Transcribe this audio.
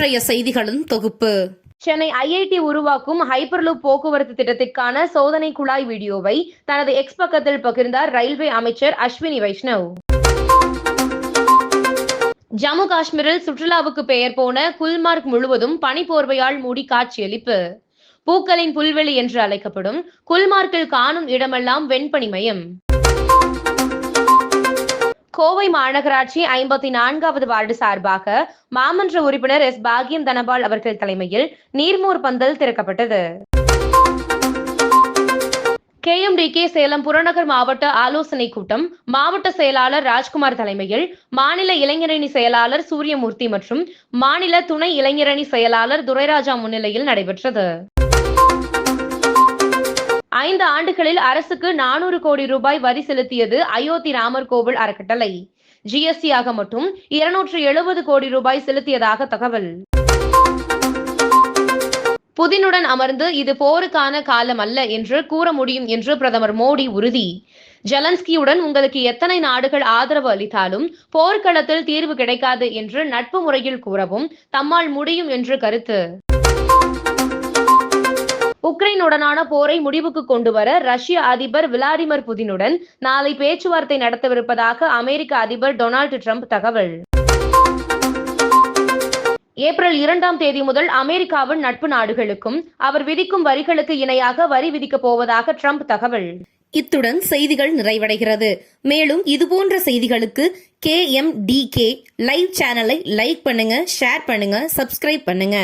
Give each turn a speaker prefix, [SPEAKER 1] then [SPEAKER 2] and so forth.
[SPEAKER 1] இன்றைய செய்திகளின் தொகுப்பு.
[SPEAKER 2] சென்னை ஐஐடி உருவாக்கும் ஹைப்பர்லூப் போக்குவரத்து திட்டத்திற்கான சோதனை குழாய் வீடியோவை தனது எக்ஸ் பக்கத்தில் பகிர்ந்தார் ரயில்வே அமைச்சர் அஸ்வினி வைஷ்ணவ். ஜம்மு காஷ்மீரில் சுற்றுலாவுக்கு பெயர் போன குல்மார்க் முழுவதும் பனிப்போர்வையால் மூடி காட்சியளிப்பு. பூக்களின் புல்வெளி என்று அழைக்கப்படும் குல்மார்க்கில் காணும் இடமெல்லாம் வெண்பனிமயம் கோவை மாநகராட்சி ஐம்பத்தி நான்காவது வார்டு சார்பாக மாமன்ற உறுப்பினர் எஸ் பாகியம் தனபால் அவர்கள் தலைமையில் நீர்மூர் பந்தல் திறக்கப்பட்டது. கேஎம்டிகே சேலம் புறநகர் மாவட்ட ஆலோசனை கூட்டம் மாவட்ட செயலாளர் ராஜ்குமார் தலைமையில் மாநில இளைஞரணி செயலாளர் சூரியமூர்த்தி மற்றும் மாநில துணை இளைஞரணி செயலாளர் துரைராஜா முன்னிலையில் நடைபெற்றது. ஐந்து ஆண்டுகளில் அரசுக்கு நானூறு கோடி ரூபாய் வரி செலுத்தியது அயோத்தி ராமர் கோவில் அறக்கட்டளை. ஜிஎஸ்டி ஆக மட்டும் இருநூற்று எழுபது கோடி ரூபாய் செலுத்தியதாக தகவல். புதினுடன் அமர்ந்து இது போருக்கான காலம் அல்ல என்று கூற முடியும் என்று பிரதமர் மோடி உறுதி. ஜலன்ஸ்கியுடன் உங்களுக்கு எத்தனை நாடுகள் ஆதரவு அளித்தாலும் போர்க்களத்தில் தீர்வு கிடைக்காது என்று நட்பு முறையில் கூறவும் தம்மால் முடியும் என்று கருத்து. உக்ரைனுடனான போரை முடிவுக்கு கொண்டு வர ரஷ்ய அதிபர் விளாடிமிர் புதினுடன் நாளை பேச்சுவார்த்தை நடத்தவிருப்பதாக அமெரிக்க அதிபர் டொனால்டு ட்ரம்ப் தகவல். ஏப்ரல் இரண்டாம் தேதி முதல் அமெரிக்காவின் நட்பு நாடுகளுக்கும் அவர் விதிக்கும் வரிகளுக்கு இணையாக வரி விதிக்கப் போவதாக ட்ரம்ப் தகவல்.
[SPEAKER 1] இத்துடன் செய்திகள் நிறைவடைகிறது. மேலும் இதுபோன்ற செய்திகளுக்கு K M D K live சேனலை லைக் பண்ணுங்க ஷேர் பண்ணுங்க சப்ஸ்கிரைப் பண்ணுங்க.